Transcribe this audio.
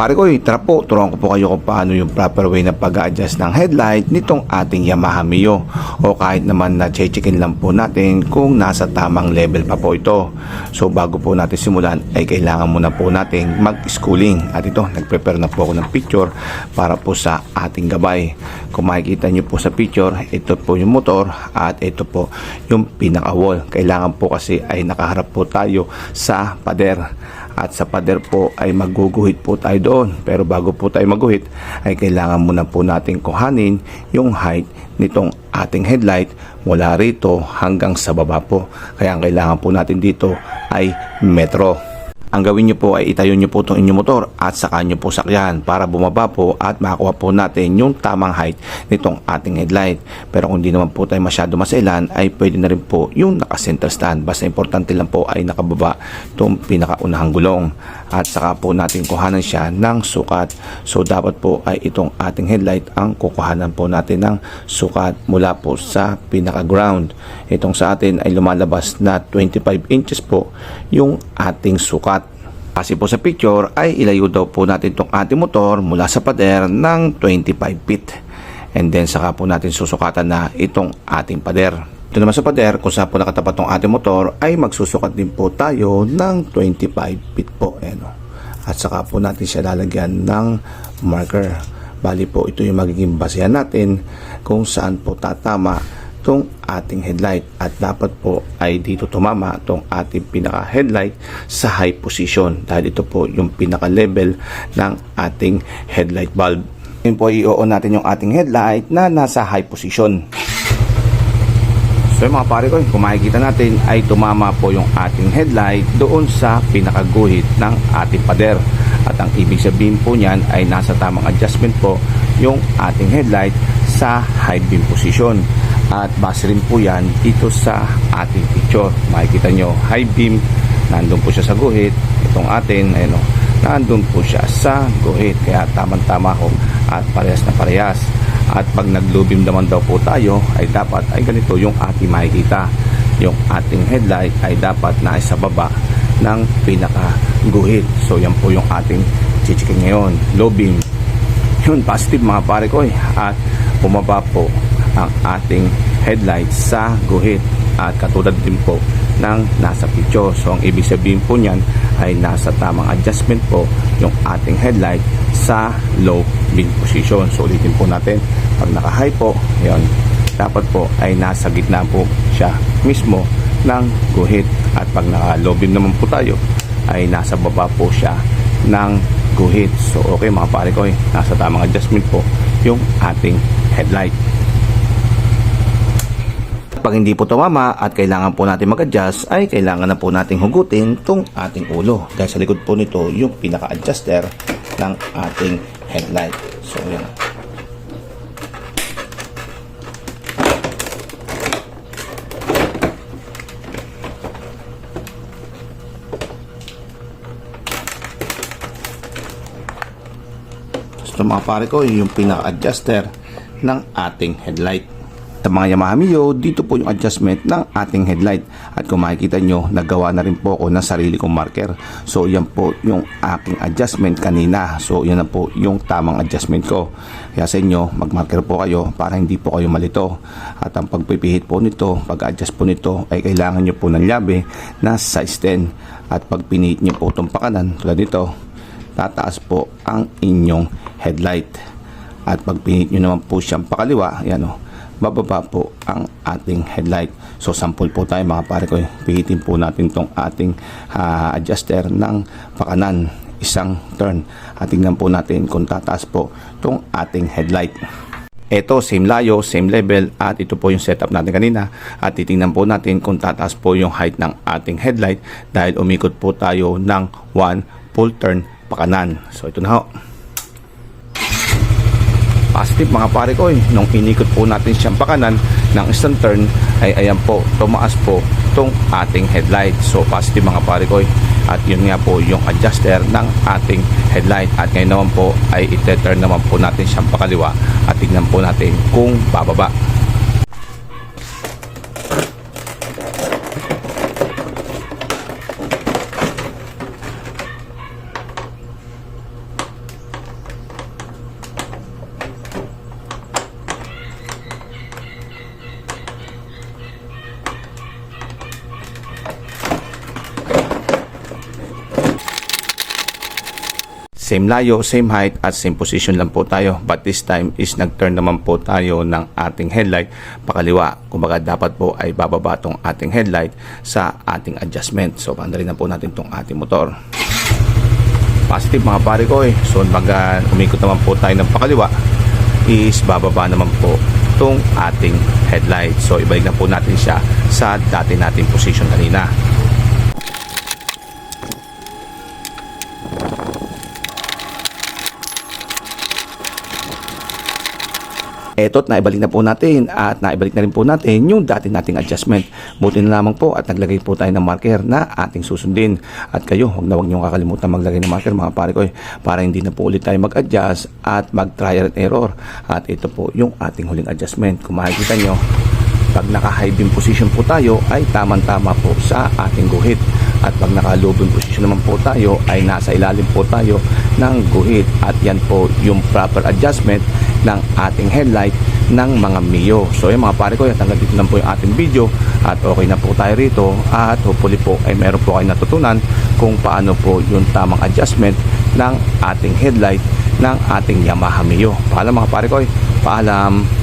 pare ko, tara po, turuan ko po kayo kung paano yung proper way na pag-adjust ng headlight nitong ating Yamaha Mio. O kahit naman na checkin lang po natin kung nasa tamang level pa po ito. So bago po natin simulan ay kailangan muna po natin mag-schooling. At ito, nag-prepare na po ako ng picture para po sa ating gabay. Kung makikita nyo po sa picture, ito po yung motor at ito po yung pinaka-wall. Kailangan po kasi ay nakaharap po tayo sa pader at sa pader po ay maguguhit po tayo doon. Pero bago po tayo maguhit ay kailangan muna po natin kuhanin yung height nitong ating headlight mula rito hanggang sa baba po. Kaya ang kailangan po natin dito ay metro. Ang gawin nyo po ay itayo nyo po itong inyong motor at saka nyo po sakyan para bumaba po at makakuha po natin yung tamang height nitong ating headlight. Pero kung di naman po tayo masyado masailan ay pwede na rin po yung naka-center stand. Basta importante lang po ay nakababa itong pinakaunahang gulong. At saka po natin kuhanan siya ng sukat. So dapat po ay itong ating headlight ang kukuhanan po natin ng sukat mula po sa pinaka-ground. Itong sa atin ay lumalabas na 25 inches po yung ating sukat. Kasi po sa picture ay ilayo daw po natin itong ating motor mula sa pader ng 25 feet. And then saka po natin susukatan na itong ating pader. Ito naman sa pader, kung saan po nakatapat ng ating motor ay magsusukat din po tayo ng 25 feet po. Ayan, o. At saka po natin siya lalagyan ng marker. Bali po ito yung magiging basehan natin kung saan po tatama itong ating headlight at dapat po ay dito tumama itong ating pinaka headlight sa high position dahil ito po yung pinaka level ng ating headlight bulb yun po i-on natin yung ating headlight na nasa high position So mga pare ko, kung makikita natin ay tumama po yung ating headlight doon sa pinakaguhit ng ating pader. At ang ibig sabihin po niyan ay nasa tamang adjustment po yung ating headlight sa high beam position. At base rin po yan dito sa ating picture. Makikita nyo, high beam, nandun po siya sa guhit. Itong atin, ayun o, nandun po siya sa guhit. Kaya tamang-tama ko at parehas na parehas. At pag naglubim naman daw po tayo, ay dapat ay ganito yung ating makikita. Yung ating headlight ay dapat na sa baba ng pinaka guhit. So yan po yung ating chichikin ngayon. Low beam. Yun, positive mga pare ko eh. At bumaba po ang ating headlight sa guhit. At katulad din po ng nasa picture. So ang ibig sabihin po niyan ay nasa tamang adjustment po yung ating headlight sa low beam position. So ulitin po natin, pag naka-high po, yun, dapat po ay nasa gitna po siya mismo ng guhit. At pag naka-low beam naman po tayo, ay nasa baba po siya ng guhit. So okay mga pare ko, eh, nasa tamang adjustment po yung ating headlight. Pag hindi po tumama at kailangan po natin mag-adjust ay kailangan na po nating hugutin tong ating ulo. Dahil sa likod po nito yung pinaka-adjuster ng ating headlight. So yan. So mga pare ko, yung pinaka-adjuster ng ating headlight. Sa mga Yamaha Mio, dito po yung adjustment ng ating headlight. At kung makikita nyo, nagawa na rin po ako ng sarili kong marker. So yan po yung aking adjustment kanina. So yan na po yung tamang adjustment ko. Kaya sa inyo, mag-marker po kayo para hindi po kayo malito. At ang pagpipihit po nito, pag-adjust po nito, ay kailangan nyo po ng llabe na size 10. At pag pinihit nyo po itong pakanan, tulad nito, tataas po ang inyong headlight. At pag pinihit nyo naman po siyang pakaliwa, yan o, bababa po ang ating headlight. So sample po tayo mga pare ko. Pihitin po natin tong ating ah, adjuster ng pakanan isang turn. At tingnan po natin kung tataas po tong ating headlight. Ito, same layo, same level at ito po yung setup natin kanina at titingnan po natin kung tataas po yung height ng ating headlight dahil umikot po tayo ng one full turn pakanan. So ito na ho positive mga pare ko eh. Nung inikot po natin siyang pakanan ng instant turn ay ayan po, tumaas po itong ating headlight. So positive mga pare ko eh. At yun nga po yung adjuster ng ating headlight. At ngayon naman po ay ite-turn naman po natin siyang pakaliwa at tignan po natin kung bababa. Same layo, same height at same position lang po tayo. But this time is nag-turn naman po tayo ng ating headlight pakaliwa. Kumbaga dapat po ay bababa tong ating headlight sa ating adjustment. So pandali na po natin tong ating motor. Positive mga pare ko eh. So pag uh, umikot naman po tayo ng pakaliwa is bababa naman po tong ating headlight. So ibalik na po natin siya sa dati nating position kanina. Eto't naibalik na po natin at naibalik na rin po natin yung dati nating adjustment. Buti na lamang po at naglagay po tayo ng marker na ating susundin. At kayo, huwag na huwag niyong kakalimutan maglagay ng marker mga pare ko eh, para hindi na po ulit tayo mag-adjust at mag-trial and error. At ito po yung ating huling adjustment. Kung makikita nyo, pag naka-high beam position po tayo ay tamang-tama po sa ating guhit. At pag naka-low beam position naman po tayo ay nasa ilalim po tayo ng guhit. At yan po yung proper adjustment ng ating headlight ng mga Mio. So yung mga pare ko, hanggang dito lang po yung ating video at okay na po tayo rito at hopefully po ay meron po kayo natutunan kung paano po yung tamang adjustment ng ating headlight ng ating Yamaha Mio. Paalam mga pare ko, paalam.